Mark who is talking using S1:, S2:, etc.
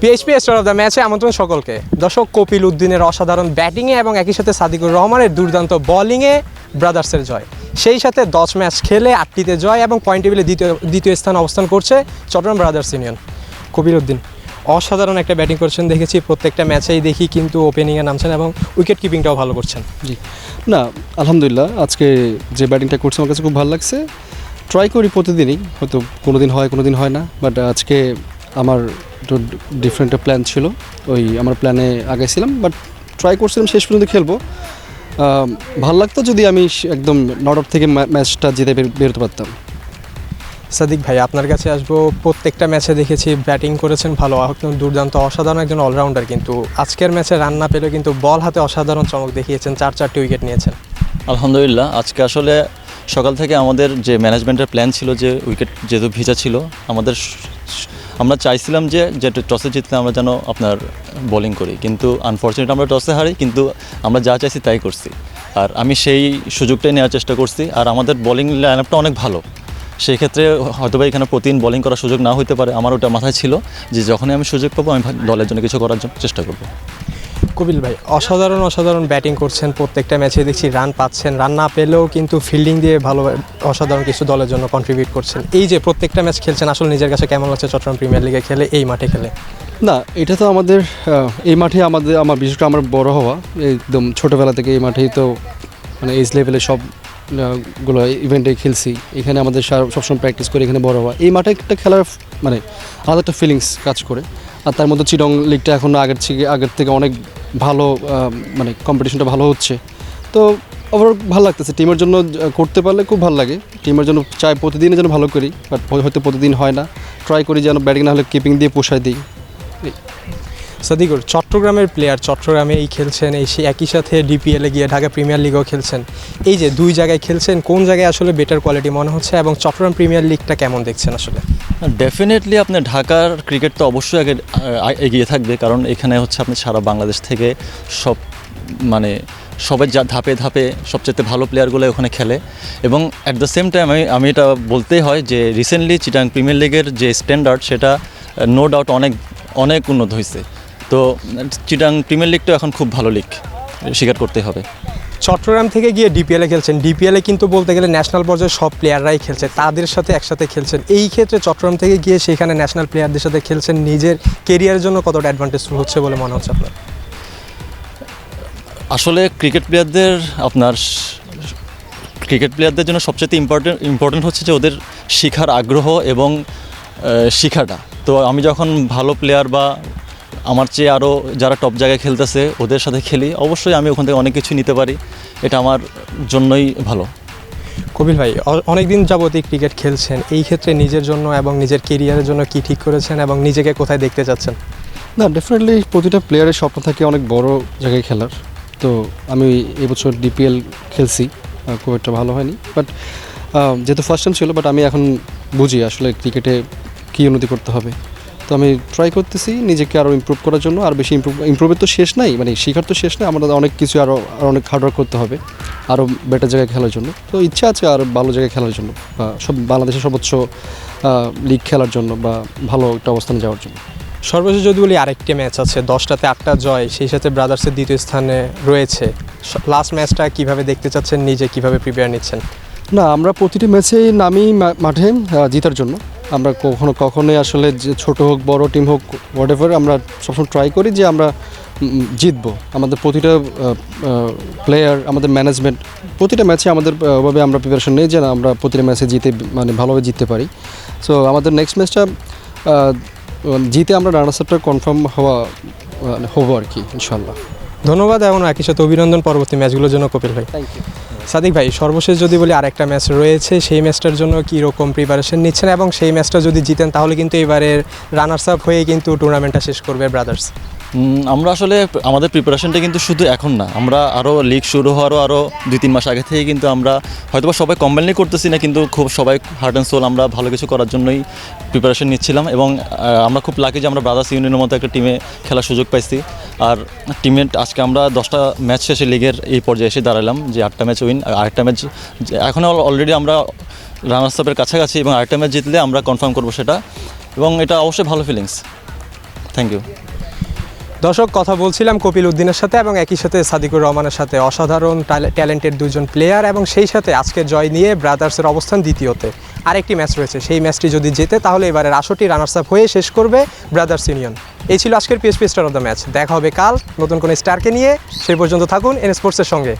S1: PHP star of the ম্যাচে আমন্ত্রণ সকলকে। দর্শক, কপিল উদ্দিনের অসাধারণ ব্যাটিংয়ে এবং একই সাথে সাদিকুর রহমানের দুর্দান্ত বোলিংয়ে ব্রাদার্সের জয়। সেই সাথে দশ ম্যাচ খেলে আটটিতে জয় এবং পয়েন্ট টেবিলে দ্বিতীয় দ্বিতীয় স্থানে অবস্থান করছে চট্টগ্রাম ব্রাদার্স ইউনিয়ন কপিল উদ্দিন, অসাধারণ একটা ব্যাটিং করছেন, দেখেছি প্রত্যেকটা ম্যাচেই দেখি কিন্তু ওপেনিংয়ে নামছেন এবং উইকেট কিপিংটাও ভালো করছেন।
S2: জি। না, আলহামদুলিল্লাহ, আজকে যে ব্যাটিংটা করছে আমার কাছে খুব ভালো লাগছে। ট্রাই করি প্রতিদিনই, হয়তো কোনো দিন হয় কোনো দিন হয় না বাট আজকে আমার একটু ডিফারেন্ট প্ল্যান ছিল। ওই আমার প্ল্যানে আগাইছিলাম বাট ট্রাই করছিলাম শেষ পর্যন্ত খেলব। ভালো লাগতো যদি আমি একদম নট আউট থেকে ম্যাচটা জিতে বেরোতে পারতাম।
S1: সাদিক ভাই আপনার কাছে আসব। প্রত্যেকটা ম্যাচে দেখেছি ব্যাটিং করেছেন ভালো একদম দুর্দান্ত অসাধারণ একজন অলরাউন্ডার কিন্তু। আজকের ম্যাচে রান না পেলেও কিন্তু বল হাতে অসাধারণ চমক দেখিয়েছেন চার চারটি উইকেট নিয়েছেন।
S3: আলহামদুলিল্লাহ আজকে আসলে সকাল থেকে আমাদের যে ম্যানেজমেন্টের প্ল্যান ছিল যে উইকেট যেহেতু ভিজা ছিল আমাদের আমরা চাইছিলাম যে যেটা টসে জিতলে আমরা যেন আপনার বোলিং করি। কিন্তু আনফর্চুনেট আমরা টসে হারি, কিন্তু আমরা যা চাইছি তাই করছি। আর আমি সেই সুযোগটাই নেওয়ার চেষ্টা করছি। আর আমাদের বোলিং লাইন আপটা অনেক ভালো। সেই ক্ষেত্রে হয়তোবা এখানে প্রতিদিন বোলিং করার সুযোগ না হতে পারে, আমার ওটা মাথায় ছিল যে, যখনই আমি সুযোগ পাবো, আমি দলের জন্য কিছু করার চেষ্টা করব।
S1: কপিল ভাই, অসাধারণ অসাধারণ ব্যাটিং করছেন প্রত্যেকটা ম্যাচে দেখছি রান পাচ্ছেন। রান না পেলেও কিন্তু ফিল্ডিং দিয়ে ভালো, অসাধারণ কিছু দলের জন্য কন্ট্রিবিউট করছেন। এই যে প্রত্যেকটা ম্যাচ খেলছেন, আসলে নিজের কাছে কেমন লাগছে চট্টগ্রাম প্রিমিয়ার লিগে খেলে, এই মাঠে খেলে?
S2: না, এটা তো আমাদের এই মাঠে আমাদের, আমার, বিশেষ করে আমার বড় হওয়া একদম ছোটোবেলা থেকে এই মাঠেই তো মানে এজ লেভেলে সবগুলো ইভেন্টে খেলছি। এখানে আমাদের সবসময় প্র্যাকটিস করে এখানে বড় হওয়া। এই মাঠে একটা খেলার মানে আলাদা একটা ফিলিংস কাজ করে। আর তার মধ্যে চিটং লিগটা এখন আগের থেকে আগের থেকে অনেক ভালো মানে কম্পিটিশনটা ভালো হচ্ছে। তো ওভারঅল ভালো লাগতেছে। টিমের জন্য করতে পারলে খুব ভালো লাগে। টিমের জন্য চাই প্রতিদিনই যেন ভালো করি বাট হয়তো প্রতিদিন হয় না। ট্রাই করি যেন ব্যাটিং না হলে কিপিং দিয়ে পোষায় দিই।
S1: সাদিকুর, চট্টগ্রামের প্লেয়ার চট্টগ্রামে এই খেলছেন, এই সেই একই সাথে ডিপিএলে গিয়ে ঢাকা প্রিমিয়ার লিগেও খেলছেন। এই যে দুই জায়গায় খেলছেন, কোন জায়গায় আসলে বেটার কোয়ালিটি মনে হচ্ছে এবং চট্টগ্রাম প্রিমিয়ার লিগটা কেমন দেখছেন আসলে?
S3: ডেফিনেটলি আপনার ঢাকার ক্রিকেট তো অবশ্যই আগে এগিয়ে থাকবে, কারণ এখানে হচ্ছে আপনি সারা বাংলাদেশ থেকে সব মানে সবাই যা ধাপে ধাপে সবচেয়ে ভালো প্লেয়ারগুলো ওখানে খেলে। এবং অ্যাট দ্য সেম টাইম আমি আমি এটা বলতেই হয় যে রিসেন্টলি চিটাং প্রিমিয়ার লিগের যে স্ট্যান্ডার্ড সেটা নো ডাউট অনেক অনেক উন্নত হয়েছে তো চিটাং প্রিমিয়ার লিগটা এখন খুব ভালো লিগ স্বীকার করতে হবে।
S1: চট্টগ্রাম থেকে গিয়ে ডিপিএলে খেলছেন। ডিপিএলে কিন্তু বলতে গেলে ন্যাশনাল পর্যায়ে সব প্লেয়াররাই খেলছে তাদের সাথে একসাথে খেলছেন। এই ক্ষেত্রে চট্টগ্রাম থেকে গিয়ে সেখানে ন্যাশনাল প্লেয়ারদের সাথে খেলছেন। নিজের কেরিয়ারের জন্য কতটা অ্যাডভান্টেজ হচ্ছে বলে মনে হচ্ছে আপনার?
S3: আসলে ক্রিকেট প্লেয়ারদের আপনার ক্রিকেট প্লেয়ারদের জন্য সবচেয়ে ইম্পর্টেন্ট ইম্পর্টেন্ট হচ্ছে যে ওদের শেখার আগ্রহ এবং শেখাটা। তো আমি যখন ভালো প্লেয়ার বা আমার চেয়ে আরও যারা টপ জায়গায় খেলতেছে ওদের সাথে খেলি। অবশ্যই আমি ওখান থেকে অনেক কিছু নিতে পারি। এটা আমার জন্যই ভালো।
S1: কবির ভাই অনেক দিন যাবতই ক্রিকেট খেলছেন। এই ক্ষেত্রে নিজের জন্য এবং নিজের কেরিয়ারের জন্য কি ঠিক করেছেন এবং নিজেকে কোথায় দেখতে চাচ্ছেন?
S2: না ডেফিনেটলি প্রতিটা প্লেয়ারের স্বপ্ন থাকে অনেক বড় জায়গায় খেলার। তো আমি এবছর ডিপিএল খেলছি খুব একটা ভালো হয়নি। বাট যেহেতু ফার্স্ট টাইম ছিল বাট আমি এখন বুঝি আসলে ক্রিকেটে কী উন্নতি করতে হবে। তো আমি ট্রাই করতেছি নিজেকে আরও ইমপ্রুভ করার জন্য। আর বেশি ইমপ্রুভ ইমপ্রুভের তো শেষ নাই মানে শেখার তো শেষ নাই আমাদের অনেক কিছু আরও আরও অনেক হার্ডওয়ার্ক করতে হবে আরও বেটার জায়গায় খেলার জন্য। তো ইচ্ছা আছে আর ভালো জায়গায় খেলার জন্য বা সব বাংলাদেশের সর্বোচ্চ লিগ খেলার জন্য বা ভালো একটা অবস্থানে যাওয়ার জন্য।
S1: সর্বশেষ যদি বলি আরেকটি ম্যাচ আছে দশটাতে আটটা জয় সেই সাথে ব্রাদার্সের দ্বিতীয় স্থানে রয়েছে। লাস্ট ম্যাচটা কীভাবে দেখতে চাচ্ছেন নিজে কীভাবে প্রিপেয়ার নিচ্ছেন?
S2: না আমরা প্রতিটি ম্যাচেই নামি মাঠে জিতার জন্য। আমরা কখনো কখনোই আসলে যে ছোটো হোক বড় টিম হোক হোয়াট এভার আমরা সবসময় ট্রাই করি যে আমরা জিতবো। আমাদের প্রতিটা প্লেয়ার আমাদের ম্যানেজমেন্ট প্রতিটা ম্যাচে আমাদের ওভাবে আমরা প্রিপারেশন নেই যে না আমরা প্রতিটা ম্যাচে জিতে মানে ভালোভাবে জিততে পারি। সো আমাদের নেক্সট ম্যাচটা জিতে আমরা রানার্স আপটা কনফার্ম হওয়া মানে হব আর কি ইনশাল্লাহ
S1: ধন্যবাদ এবং একই সাথে অভিনন্দন পরবর্তী ম্যাচগুলোর জন্য কপিল ভাই।
S2: থ্যাংক ইউ
S1: সাদিক ভাই, সর্বশেষ যদি বলি আরেকটা ম্যাচ রয়েছে, সেই ম্যাচটার জন্য কী রকম প্রিপারেশন নিচ্ছেন? এবং সেই ম্যাচটা যদি জিতেন, তাহলে কিন্তু এবারের রানার্স আপ হয়ে কিন্তু টুর্নামেন্টটা শেষ করবে ব্রাদার্স
S3: আমরা আসলে আমাদের প্রিপারেশনটা কিন্তু শুধু এখন না, আমরা আরও লিগ শুরু হওয়ারও আরও দুই তিন মাস আগে থেকে কিন্তু আমরা হয়তোবা সবাই কম্বাইনলি করতেছি না, কিন্তু খুব সবাই হার্ট অ্যান্ড সোল আমরা ভালো কিছু করার জন্যই প্রিপারেশন নিচ্ছিলাম এবং আমরা খুব লাকি যে আমরা ব্রাদার্স ইউনিয়নের মতো একটা টিমে খেলার সুযোগ পাইছি। আর টিমে আজকে আমরা দশটা ম্যাচ শেষে লিগের এই পর্যায়ে এসে দাঁড়ালাম যে আটটা ম্যাচ উইন আর আরেকটা ম্যাচ এখন অলরেডি আমরা রানার্স আপের কাছাকাছি এবং আরেকটা ম্যাচ জিতলে আমরা কনফার্ম করব সেটা এবং এটা অবশ্যই ভালো ফিলিংস থ্যাংক ইউ
S1: দর্শক, কথা বলছিলাম কপিল উদ্দিনের সাথে এবং একই সাথে সাদিকুর রহমানের সাথে। অসাধারণ ট্যালেন্টের দুজন প্লেয়ার এবং সেই সাথে আজকের জয় নিয়ে ব্রাদার্সের অবস্থান দ্বিতীয়তে। আরেকটি ম্যাচ রয়েছে, সেই ম্যাচটি যদি জেতে তাহলে এবারের আসরটি রানার্স আপ হয়ে শেষ করবে ব্রাদার্স ইউনিয়ন। এই ছিল আজকের PSP star of the match দেখা হবে কাল নতুন কোনো স্টারকে নিয়ে। সেই পর্যন্ত থাকুন এন স্পোর্টসের সঙ্গে।